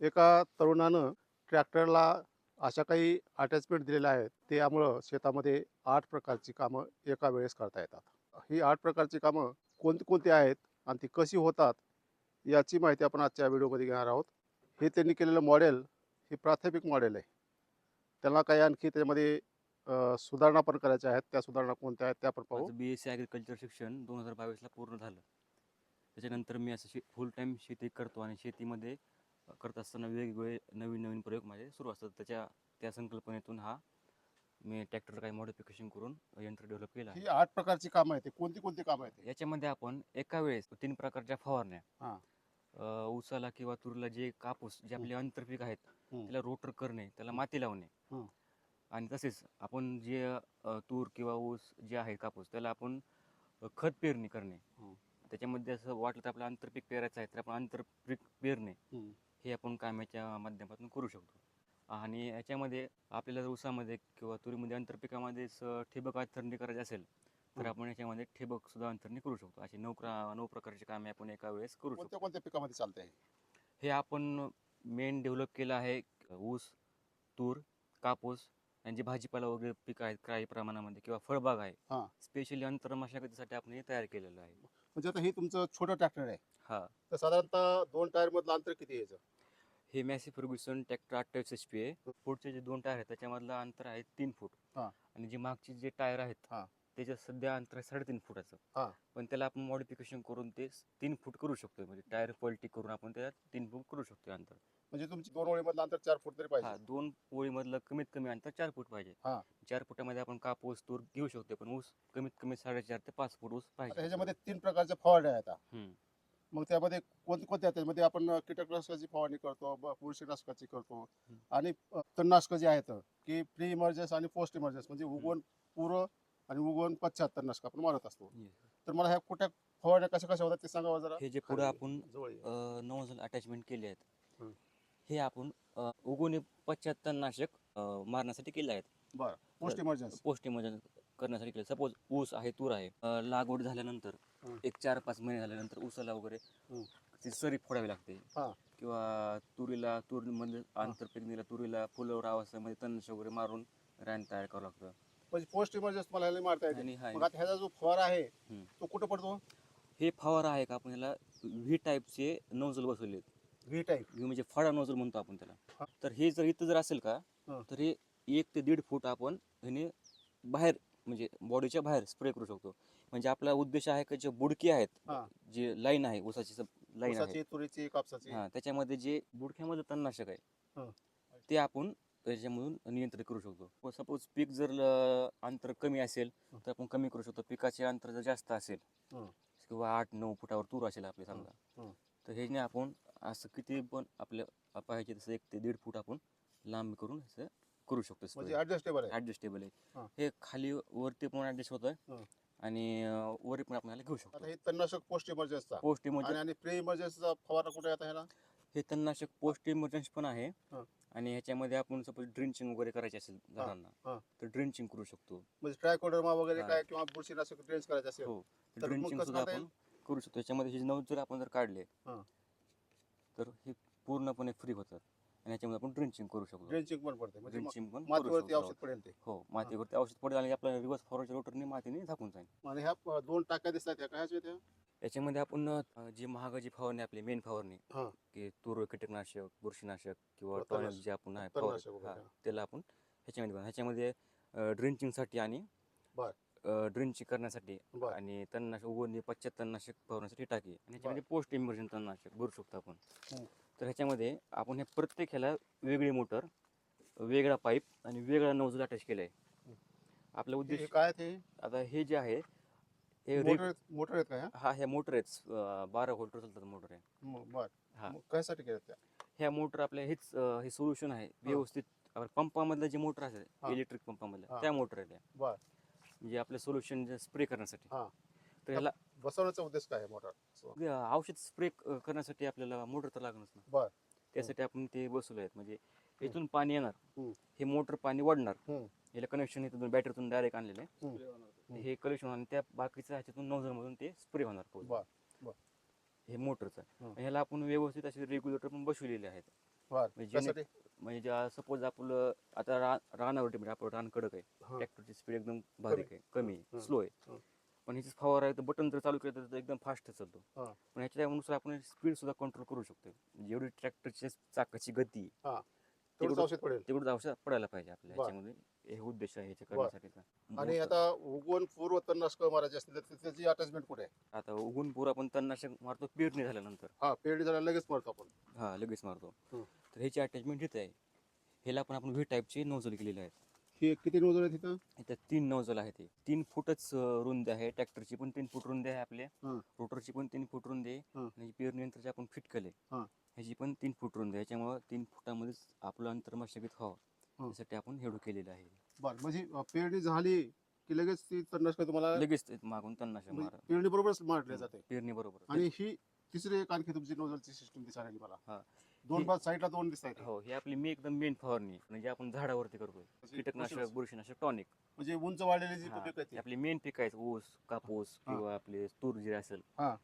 एका तरुणानं ट्रॅक्टरला अशा काही अटॅचमेंट दिलेल्या आहेत त्यामुळं शेतामध्ये आठ प्रकारची कामं एका वेळेस करता येतात. ही आठ प्रकारची कामं कोणती कोणती आहेत आणि ती कशी होतात याची माहिती आपण आजच्या व्हिडिओमध्ये घेणार आहोत. हे त्यांनी केलेलं मॉडेल हे प्राथमिक मॉडेल आहे. त्यांना काही आणखी त्याच्यामध्ये सुधारणा पण करायच्या आहेत. त्या सुधारणा कोणत्या आहेत त्या पण पाहू. बी एस सी ॲग्रिकल्चर शिक्षण दोन हजार बावीसला पूर्ण झालं. त्याच्यानंतर मी असं शे फुल टाईम शेती करतो आणि शेतीमध्ये करत असताना वेगवेगळे नवीन नवीन प्रयोग माझे सुरू असतात त्याच्या त्या संकल्पनेतून हा मी ट्रॅक्टर काही मॉडिफिकेशन करून यंत्र डेव्हलप केलं ही आठ प्रकारची कामं आहेत ती कोणती कोणती कामं आहेत याच्यामध्ये आपण एका वेळेस तीन प्रकारच्या फवारण्या हां. अ, ऊसाला किंवा तुरीला जे कापूस जे आपले आंतरपीक आहेत हम्म. त्याला रोटर करणे त्याला माती लावणे हम्म. आणि तसेच आपण जे अ, तूर किंवा ऊस जे आहे कापूस त्याला आपण अ, खत पेरणी करणे हम्म. त्याच्यामध्ये असं वाटलं तर आपलं आंतरपीक पेरायचं आहे तर आपण आंतरपीक पेरणे हम्म. हे आपण कामाच्या माध्यमातून करू शकतो. आणि याच्यामध्ये आपल्याला जर ऊसामध्ये किंवा तुरीमध्ये आंतरपिकामध्येच ठिबक अंतरणी करायची असेल तर हं. आपण याच्यामध्ये ठिबक सुद्धा अंतरणी करू शकतो. अशी नऊ नऊ प्रकारची कामे आपण एका वेळेस करू शकतो. कोणत्या कोणत्या पिकामध्ये चालते हे आपण मेन डेव्हलप केलं आहे ऊस तूर कापूस आणि जे भाजीपाला वगैरे पिकं आहेत काही प्रमाणामध्ये किंवा फळबाग आहे. हां. स्पेशली अंतर मशागतीसाठी आपण हे तयार केलेलं आहे. म्हणजे आता हे तुमचं छोटं ट्रॅक्टर आहे. हा. तर साधारणतः दोन टायर मधलं अंतर किती यायचं हे मॅसी फर्ग्युसन ट्रॅक्टर अठ्ठावीस एच पी आहे पुढचे जे दोन टायर आहेत त्याच्यामधलं अंतर आहे तीन फूट हा. आणि जे मागचे जे टायर आहेत हा. त्याच्यात सध्या अंतर आहे साडेतीन हा. फुटाचं पण त्याला आपण मॉडिफिकेशन करून ते स- तीन फूट करू शकतो म्हणजे टायर पलटी करून आपण त्याला तीन फूट करू शकतो अंतर म्हणजे तुमची दोन ओळीमधलं अंतर चार फूट तरी हा पाहिजे दोन ओळीमधलं कमीत कमी अंतर चार फूट पाहिजे हा. चार फुटामध्ये आपण कापूस तूर घेऊ शकतो पण ऊस कमीत कमी साडेचार ते पाच फूट ऊस आता पाहिजे ह्याच्यामध्ये तीन प्रकारच्या फवारण्या आहेत आता हम्म. मग त्यामध्ये कोणते कोणते आहेत त्यामध्ये आपण कीटकनाशकाची फवारणी करतो बुरशीनाशकाची करतो हं. आणि तणनाशकं जे आहेत की प्री इमर्जन्स आणि पोस्ट इमर्जन्स म्हणजे उगवण पूर्व आणि उगवण पश्चात तणनाशक आपण मारत असतो. तर मला ह्या कुठ्या फवारण्या कशा कशा होतात ते सांगा बरं जरा हे जे पुढे आपण. नोझल अटॅचमेंट केले आहेत. हे आपण उगवणे पश्चात तणनाशक मारण्यासाठी केले आहेत बरं पोस्ट इमर्जन्स पोस्ट इमर्जन करण्यासाठी केलं सपोज ऊस आहे तूर आहे लागवड झाल्यानंतर. एक चार पाच महिने झाल्यानंतर ऊसाला वगैरे. ती सरी फोडावी लागते हा. किंवा तुरीला तुरीमध्ये आंतरपिकनीला तुरीला फुलवर अवस्थेमध्ये तणनाशक वगैरे मारून रान तयार करावं लागतं म्हणजे पोस्ट इमर्जन्स मला ह्याला मारता येते ह्याचा जो फवारा आहे. तो कुठं पडतो हे फवारा आहे का आपण याला व्ही टाईपचे नोझल बसवले आहेत व्ही टाईप व्ही म्हणजे फळा नोझल म्हणतो आपण. त्याला तर हे जर इथं जर असेल का. तर हे एक ते दीड फूट आपण ह्याने बाहेर म्हणजे बॉडीच्या बाहेर स्प्रे करू शकतो म्हणजे आपला उद्देश आहे का जे बुडकी आहेत हा. जे लाईन आहे ऊसाची लाईन आहे ऊसाची तुरीची कापसाची हा त्याच्यामध्ये जे बुडक्यामध्ये तणनाशक हा. आहे ते आपण त्याच्यामधून नियंत्रित करू शकतो सपोज पीक जर अंतर कमी असेल हा. तर आपण कमी करू शकतो पिकाचे अंतर जर जास्त असेल हा. किंवा आठ नऊ फुटावर तूर असेल आपली हा. समजा तर ह्याने आपण असं किती पण आपल्या पाहिजे तसं एक ते दीड फूट आपण लांब करून असं करू शकतो म्हणजे ऍडजस्टेबल आहे. ऍडजस्टेबल हा. आहे. हे. खाली वरती पण ऍडजस्ट होतं हा. आणि अं, वरी पण आपल्याला घेऊ आता शकतो हे तणनाशक पोस्ट इमर्जन्सचा पोस्ट इमर्जन्सी आणि प्री इमर्जन्सचा फवारा कुठे आता ह्याला? हे तणनाशक पोस्ट इमर्जन्सी पण आहे. हा. आणि ह्याच्यामध्ये आपण सपोज ड्रिंचिंग वगैरे करायचे असेल झाडांना हा. तर ड्रिंचिंग करू शकतो. म्हणजे ट्रायकोडर्मा वगैरे हा. काय किंवा बुरशीनाशक ड्रेन्स करायचे असेल हो. तर मग ड्रिंचिंग कसं सुद्धा करता आपण करू शकतो. याच्यामध्ये हे नऊ जर आपण जर काढले हा. तर हे पूर्णपणे फ्री होतात. आणि याच्यामध्ये आपण ड्रिंचिंग करू शकतो ड्रेंचिंग पण पडते म्हणजे ड्रिंचिंग पण करू मातीवरती शकतो औषध पडेल ते हो मातीवरती औषध पडेल आणि आपल्या रिव्हर्स फॉरवर्ड रोटरने मातीने झाकून जाईल आणि ह्या दोन टाक्या दिसतात ह्या काय त्या याच्यामध्ये आपण अं, जी महागाची फवारणी आपली मेन फवारणी हा. की तूर कीटकनाशक बुरशीनाशक किंवा टॉनिक तणनाशक. जे आपण आहे तणनाशक फवार- वगैरे, हा, हा. त्याला आपण ह्याच्यामध्ये बनवू. ह्याच्यामध्ये ड्रिंचिंगसाठी आणि बर. ड्रिंचिंग करण्यासाठी बर. आणि तणनाशक उगवणी पश्चात तणनाशक फवारण्यासाठी टाकी आणि ह्याच्यामध्ये पोस्ट इमर्जन तणनाशक भरू शकतो आपण हम्म. तर ह्याच्यामध्ये आपण हे प्रत्येक ह्याला वेगळी मोटर वेगळा पाईप आणि वेगळा नोझल अटॅच केला आहे. आपला हे उद्देश काय ते? आता हे जे आहे हे मोटर मोटर आहेत का हा ह्या मोटर आहेत. बारा व्होल्टर चालतात मोटर आहे हा. कशासाठी त्या? ह्या मोटर आपल्या हेच हे सोल्युशन आहे. व्यवस्थित आपल्या पंपामधलं जे मोटर हा. असेल इलेक्ट्रिक पंपामधलं हा. त्या मोटर आहेत. म्हणजे आपलं सोल्युशन जे स्प्रे करण्यासाठी. हा. तर ह्याला बसवण्याचा उद्देश काय मोटर? औषध स्प्रे करण्यासाठी आपल्याला मोटर तर लागणच ना. त्यासाठी आपण ते बसवले आहेत म्हणजे इथून पाणी येणार. हे मोटर पाणी वाढणार. याला कनेक्शन इथून बॅटरीतून डायरेक्ट आणलेलं आहे. हे कनेक्शन आणि त्या बाकीचं ह्याच्यातून नोझल मधून ते स्प्रे होणार. हे मोटरचं. ह्याला आपण व्यवस्थित असे रेग्युलेटर पण बसवलेले आहेत म्हणजे त्यासाठी म्हणजे सपोज आपलं आता रानावरती म्हणजे आपलं रान कडक आहे. ट्रॅक्टरची स्पीड एकदम बारीक आहे कमी आहे. स्लो आहे. पण ह्याची फवारा आहे तर बटन जर चालू केलं तर एकदम फास्ट चालतो. हा. पण ह्याच्यानुसार आपण स्पीड सुद्धा कंट्रोल करू शकतो. जेवढी ट्रॅक्टरची चाकाची गती आहे, तेवढंच तेवढं- औषध पडेल. तेवढं औषध पडायला पाहिजे आपल्या बर. ह्याच्यामध्ये. हे उद्देश आहे ह्याच्या बर. करण्यासाठीचा. आणि आता उगवण पूर्व तणनाशक मारायचे असतील तर त्याची अटॅचमेंट कुठे आहे? आता उगून पूर आपण तणनाशक मारतो पेरणी झाल्यानंतर. हा पेरणी झाला लगेच मारतो आपण. हा लगेच मारतो. हं. तर ह्याची अटॅचमेंट इथे आहे. ह्याला पण आपण व्ही टाईपचे नोझल केलेले आहेत ही किती नोजल आहे तिथं इथं तीन नोझल आहे ते तीन फूटच अं, रुंद आहे. ट्रॅक्टरची पण तीन फूट रुंद आहे आपल्या हं. रोटरची पण तीन फूट रुंद आहे. हं. आणि पेरणी यंत्र आपण फिट केले हं. ह्याची पण तीन फूट रुंद आहे. याच्यामुळं तीन फुटामध्येच आपलं अंतर मशागत व्हावं. हं. त्यासाठी आपण हेडू केलेलं आहे. बर म्हणजे अं, पेरणी झाली की लगेच ती तणनाशक तुम्हाला? लगेच ते मागून तणनाशक म्हणजे मारा. पेरणी बरोबरच मारले जाते. पेरणी बरोबर. आणि ही तिसरी एक आणखी तुमची नोजलची सिस्टम दिसायला लागली मला. हा. दोन बाद साईडला दोन दिसत आहेत. हो ही आपली मी एकदम मेन फवारणी म्हणजे आपण झाडावरती करतोय. कीटकनाशक बुरशीनाशक टॉनिक म्हणजे उंच वाढलेली जी हा, पीक आहे ती. आपली मेन पीक आहे ऊस कापूस हा. किंवा आपले तूर जे असेल. हा.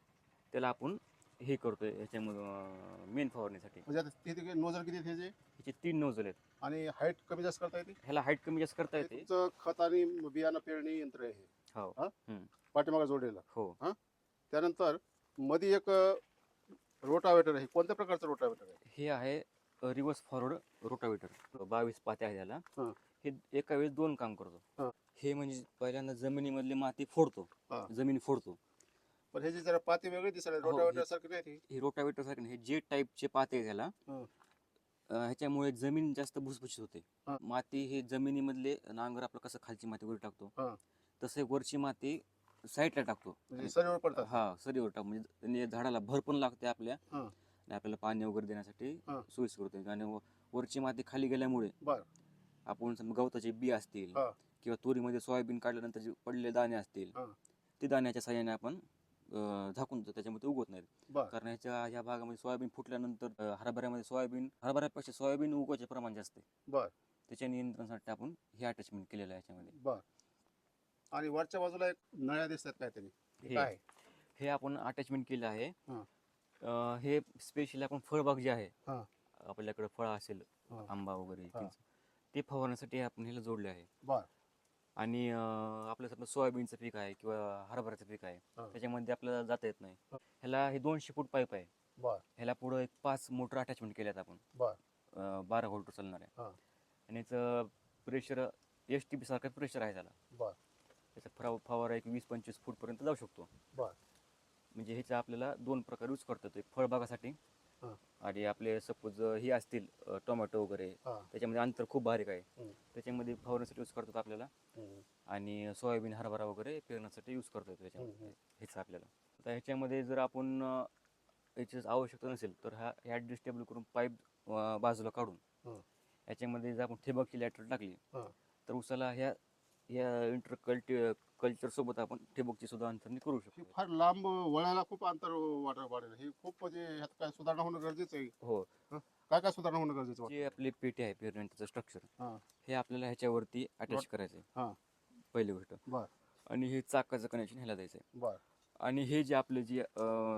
त्याला आपण हे करतोय ह्याच्यामध्ये मेन फवारणीसाठी. म्हणजे आता नोजल किती आहेत ह्याचे ह्याचे तीन नोझल आहेत. आणि हाईट कमी जास्त करता येते? ह्याला हाईट कमी जास्त करता हे येते. तुमचं खत आणि बियाणं पेरणी यंत्र आहे हे. हो. हा? हम्म. पाठीमागे जोडलेलं. हो. त्यानंतरमध्ये एक रोटावेटर आहे कोणत्या प्रकारचं रोटावेटर आहे हे आहे रिव्हर्स फॉरवर्ड रोटावेटर बावीस पात्या आहे त्याला हा. हे एका वेळेस दोन काम करतो हा. हे म्हणजे पहिल्यांदा जमिनीमधली माती फोडतो हा. जमीन फोडतो पण ह्याची जरा पाती वेगळी दिसायला हो, रोटावेटर हे- सारखी नाही ती हे रोटावेटर सारखे हे जे टाईपचे पाते आहे त्याला हं. अं, ह्याच्यामुळे जमीन जास्त भुसभुशीत होते हं. माती हे जमिनीमधले नांगर आपलं कसं खालची माती वर टाकतो हं. तसे वरची माती साईडला टाकतो. म्हणजे सरीवर पडतात. हा सरीवर टाक म्हणजे त्याने झाडाला भर पण लागते आपल्या. हं. आणि आपल्याला पाणी वगैरे देण्यासाठी हं. सोयीस्कर होते. आणि व- वरची माती खाली गेल्यामुळे बर. आपण समजा गवताचे बी असतील हं. किंवा तुरीमध्ये सोयाबीन काढल्यानंतर जे पडलेले दाणे असतील हं. ते दाण्याच्या साह्याने आपण अं, झाकून देतो, त्याच्यामध्ये उगवत नाहीत. बर. कारण ह्याच्या ह्या भागामध्ये सोयाबीन फुटल्यानंतर अं, हरभऱ्यामध्ये सोयाबीन हरभऱ्यापेक्षा सोयाबीन उगवायचे प्रमाण जास्त आहे. बर. त्याच्या नियंत्रणासाठी आपण हे अटॅचमेंट केलेलं आहे याच्यामध्ये. बर. आणि वरच्या बाजूला एक नळ्या दिसतात काहीतरी हे हे. काय हे आपण अटॅचमेंट केलं आहे हं. अं, हे स्पेशली आपण फळबाग जे आहे हं. आपल्याकडे फळ असेल हं. आंबा वगैरे हा. चिंच, ते फवारण्यासाठी आपण ह्याला जोडले आहे बर आणि अं, आपलं समजा सोयाबीनचं पीक आहे किंवा हरभऱ्याचं पीक आहे हा. त्याच्यामध्ये आपल्याला जाता येत नाही हा. ह्याला हे दोनशे फूट पाईप आहे बर ह्याला पुढं एक पाच मोटर अटॅचमेंट केल्यात आपण बर अं, बारा व्होल्ट चालणार आहे हा. आणि याचं प्रेशर एस टी पी सारखं प्रेशर आहे त्याला बर त्याचा फवा फवारा एक वीस पंचवीस फूटपर्यंत जाऊ शकतो बर म्हणजे ह्याचा आपल्याला दोन प्रकार यूज करता येतो एक फळबागासाठी हा. आणि आपले सपोज हे असतील अं, टोमॅटो वगैरे हा त्याच्यामध्ये अंतर खूप बारीक आहे हम्म. त्याच्यामध्ये फवारण्यासाठी यूज करतात आपल्याला हम्म. आणि सोयाबीन हरभरा वगैरे पेरण्यासाठी यूज करतो त्याच्यामध्ये. हेच आपल्याला आता ह्याच्यामध्ये जर आपण अं, याची आवश्यकता नसेल तर हा ॲडजस्टेबल करून पाईप बाजूला काढून हं. याच्यामध्ये जर आपण ठिबकची लॅटर टाकली हं. तर उसाला ह्या ह्या इंटर कल्टी कल्चर सोबत आपण ठिबकची सुद्धा अंतरणी करू हे शकतो फार लांब वळायला खूप अंतर वाढ वाढेल हे खूप म्हणजे ह्यात काय सुधारणा होणं गरजेचं आहे हो काय काय सुधारणा होणं गरजेचं वाटतं? जे आपली पेटी आहे पेरण्याचं स्ट्रक्चर हा. हे आपल्याला ह्याच्यावरती अटॅच? करायचं हा. आहे पहिली गोष्ट बर आणि हे चाकाचं कनेक्शन ह्याला द्यायचं आहे बर आणि हे जे आपले जे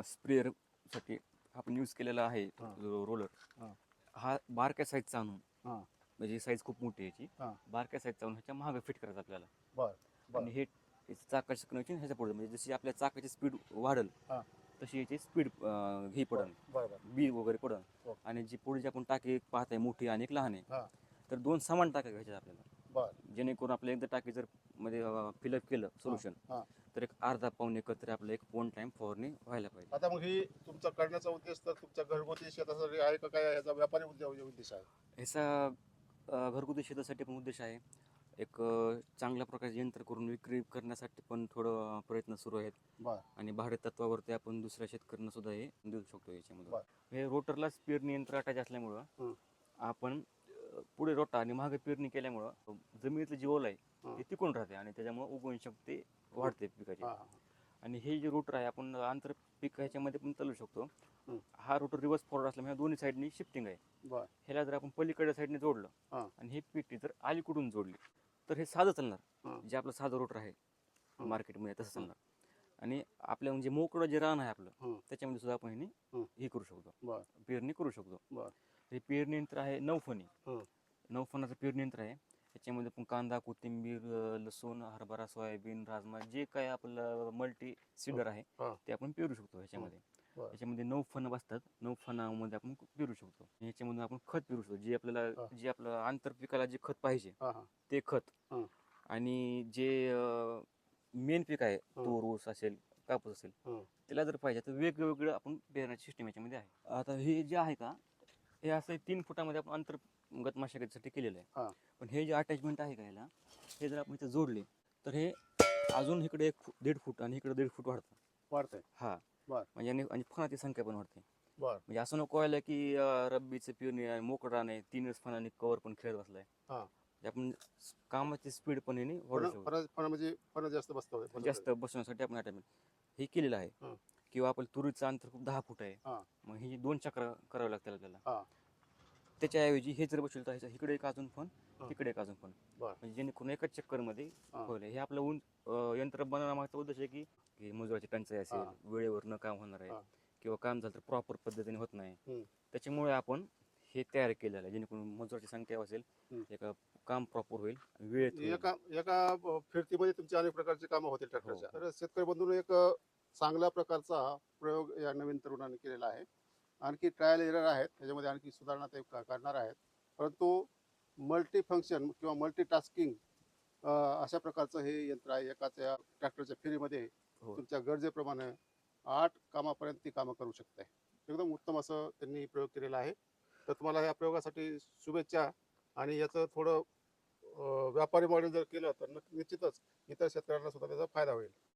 स्प्रेअरसाठी आपण यूज केलेला आहे हा. रोलर हा. हा बारक्या साईजचा आणून हा. म्हणजे साईज खूप मोठी आहे याची. हा. बारक्या साईजचा आणून ह्याच्या मागे फिट करायचं आपल्याला. आणि हे याचं चाकाचं कनेक्शन ह्याच्या पुढे. म्हणजे जशी आपल्या चाकाची स्पीड वाढेल हा. तशी याची स्पीड ही बर बर बी वगैरे पडन हो. आणि जी पुढे जी आपण टाकी एक पाहत आहे मोठी आणि एक लहान हा. आहे तर दोन समान टाक्या घ्यायच्या आपल्याला. बर. जेणेकरून आपल्या एकदा टाकी जर मध्ये फिलअप केलं सोल्युशन हा. तर एक अर्धा पाऊन एकत्र आपलं एक वन टाइम फवारणी व्हायला पाहिजे. आता मग ही तुमचा करण्याचा उद्देश तर तुमच्या घरगुती शेतासाठी आहे का काय? याचा व्यापारी उद्योग उद्देश आहे? ह्याचा घरगुती शेतासाठी पण उद्देश आहे एक चांगल्या प्रकारचे यंत्र करून विक्री करण्यासाठी पण थोडं प्रयत्न सुरू आहेत बर आणि भाडे तत्वावरती आपण दुसऱ्या शेतकऱ्यांना सुद्धा हे देऊ शकतो याच्यामध्ये. हे रोटरलाच पेरणी यंत्र अटॅच असल्यामुळं. आपण पुढे रोटा आणि मागे पेरणी केल्यामुळं जमिनीतलं जी ओल आहे हं. ते टिकून राहते आणि त्याच्यामुळे उगवण शक्ती वाढते पिकाची आणि हे जे रोटर आहे आपण आंतर पीक ह्याच्यामध्ये पण चालू शकतो हं. रोटर रिव्हर्स फॉरवर्ड असल्यामुळे ह्या दोन्ही साईडनी शिफ्टिंग आहे ह्याला जर आपण पलीकडच्या साईडने जोडलं. आणि ही पेटी जर अलीकडून जोडली तर हे साधं चालणार. जे आपलं साधं रोटर आहे. मार्केटमध्ये तसं. चालणार आणि आपलं म्हणजे मोकळं जे रान आहे आपलं. त्याच्यामध्ये सुद्धा आपण हा. करू शकतो पेरणी करू शकतो हे पेरणी यंत्र आहे नऊ फणी. नऊ फणाचं पेरणी यंत्र आहे त्याच्यामध्ये पण कांदा कोथिंबीर अं, लसूण हरभरा सोयाबीन राजमा जे काय आपलं मल्टी सीडर आहे हा. ते आपण पेरू शकतो ह्याच्यामध्ये बरं. याच्यामध्ये नऊ फणं बसतात नऊ फणामध्ये आपण पेरू शकतो ह्याच्यामध्ये आपण खत पेरू शकतो जे आपल्याला हा. जे आपलं आंतरपिकाला जे खत पाहिजे हा हा ते खत हं. आणि जे मेन पीक आहे हं. तूर ऊस असेल कापूस असेल हं. त्याला जर पाहिजे तर वेगवेगळं आपण पेरण्याची सिस्टम याच्यामध्ये आहे आता हे जे आहे का हे असं तीन फुटामध्ये आपण अंतर्गत मशागतीसाठी केलेलं. आहे पण हे जे अटॅचमेंट आहे का याला हे जर आपण इथे जोडले तर हे अजून इकडे एक फूट दीड फूट आणि इकडे दीड फूट वाढतं वाढतंय हा. म्हणजे आणि आणि फणाची संख्या पण वाढते बर म्हणजे असं नको व्हायला की अं, रब्बीचं आहे मोकळा नाही तीनच फणाने कवर पण खेळत बसलाय हा. म्हणजे आपण स- कामाची स्पीड पण याने वाढू पण शकतो पण पण म्हणजे पण जास्त बसतो जास्त बसण्यासाठी आपण अटॅचमेंट हे केलेलं आहे हं. किंवा आपलं तुरीचं अंतर खूप दहा फूट आहे हा. मग ही दोन चक्र करावे लागतील आपल्याला हा. त्याच्याऐवजी हे जर बसवलं तर इकडे एक अजून पण. तिकडे एक अजून पण बर. म्हणजे जेणेकरून एकाच चक्करमध्ये हा. होईल हे आपलं ऊन अं, यंत्र बनवण्यामागचा उद्देश आहे की की मजुराची टंचाई असेल. वेळेवर न काम होणार आहे. किंवा काम झालं तर प्रॉपर पद्धतीने होत नाही हम्म. त्याच्यामुळे आपण हे तयार केलेलं आहे जेणेकरून मजुराची संख्या असेल हम्म. एक काम प्रॉपर होईल वेळेत होईल. एका एका ब- फिरतीमध्ये तुमची अनेक प्रकारची कामं होतील ट्रॅक्टरच्या हो. तर शेतकरी बंधून एक अ, चांगल्या प्रकारचा प्रयोग या नवीन तरुणाने केलेला आहे आणखी ट्रायल एरर आहेत. त्याच्यामध्ये आणखी सुधारणा ते करणार आहेत. परंतु मल्टी फंक्शन किंवा मल्टी टास्किंग अशा प्रकारचं हे यंत्र आहे. एकाच या ट्रॅक्टरच्या फेरीमध्ये हो. तुमच्या गरजेप्रमाणे आठ कामापर्यंत ती कामं करू शकते एकदम उत्तम असं त्यांनी प्रयोग केलेला आहे. तर तुम्हाला या प्रयोगासाठी शुभेच्छा आणि याचं थोडं व्यापारी मॉडेल जर केलं तर निश्चितच इतर शेतकऱ्यांना सुद्धा त्याचा फायदा होईल.